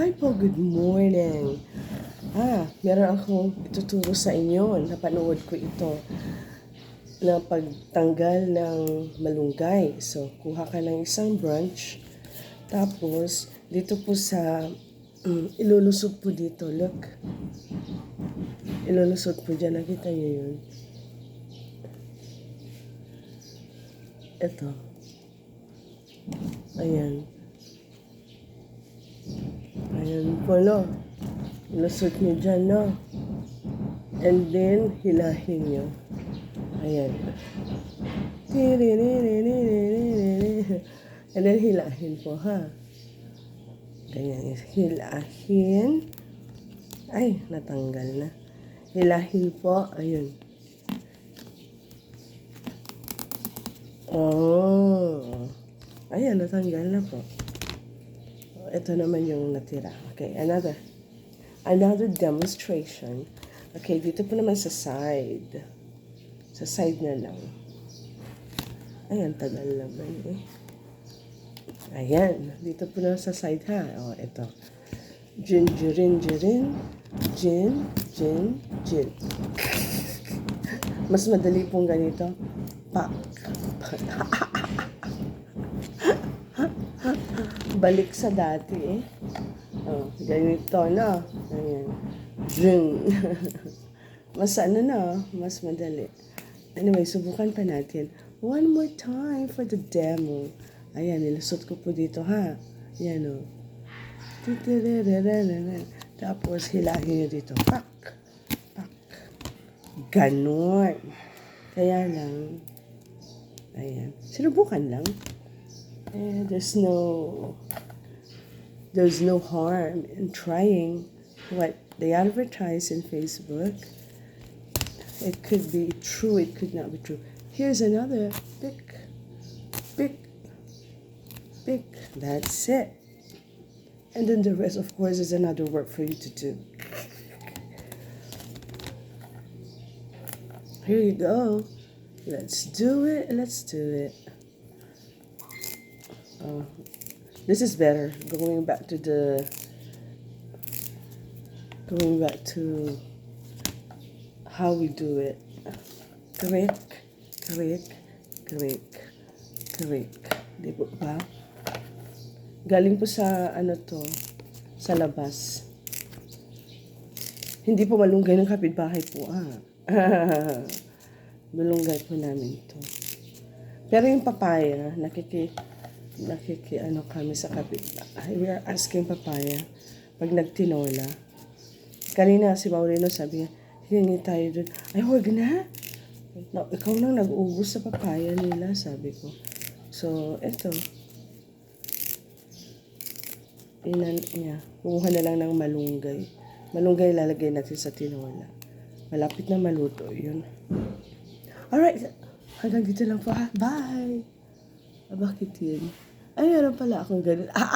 Hi po, good morning. Ah, meron akong ituturo sa inyo. Napanood ko ito na pagtanggal ng malunggay. So, kuha ka ng isang branch. Tapos, dito po sa, um, ilulusot po dito. Look. Ilulusot po dyan. Nakita niyo yun? Ito. Ayan. Ayan po, no? Ilusot niyo dyan, no? And then, hilahin niyo. Ayan. And then, hilahin po, ha? Ganyan. Hilahin. Ay, natanggal na. Hilahin po. Ayun. Oh. Ayan, natanggal na po. Ito naman yung natira. Okay, another. Another demonstration. Okay, dito po naman sa side. Sa side na lang. Ayan, tagal naman eh. Ayan, dito po na sa side ha. O, ito. Gin, jirin. Gin, gin, gin. Mas madali pong ganito. Pak. Balik sa dati eh. Oh, ganito na. Ayan. Gin. mas ano na, mas madali. Anyway, subukan pa natin. One more time for the demo. Ayan, nilusot ko po dito ha. Ayan o. Tapos hilahin nyo dito. Pak! Pak! Ganon. Kaya lang, ayan. Sinubukan lang. Eh, there's no, there's no harm in trying what they advertise in Facebook. It could be true, it could not be true. Here's another pick, pick, pick. That's it. And then the rest, of course, is another work for you to do. Here you go. Let's do it. Let's do it. Oh, this is better. Going back to the. Going back to how we do it. Click, click, click, click. Di po ba? Galing po sa ano to, sa labas. Hindi po malunggay ng kapitbahay po ah. malunggay po namin to. Pero yung papaya, nakiki, nakiki ano kami sa kapitbahay. We are asking papaya pag nagtinola. Kanina si Maurino sabi niya, hingi tayo dun. Ay, huwag na. na ikaw nang nag-ubos sa papaya nila, sabi ko. So, eto. Inan, yeah. Kukuha na lang ng malunggay. Malunggay lalagay natin sa tinola. Malapit na maluto yun. Alright. Hanggang dito lang po ha. Bye! Bakit yun? Ay, meron pala akong ganun. Ah, ah,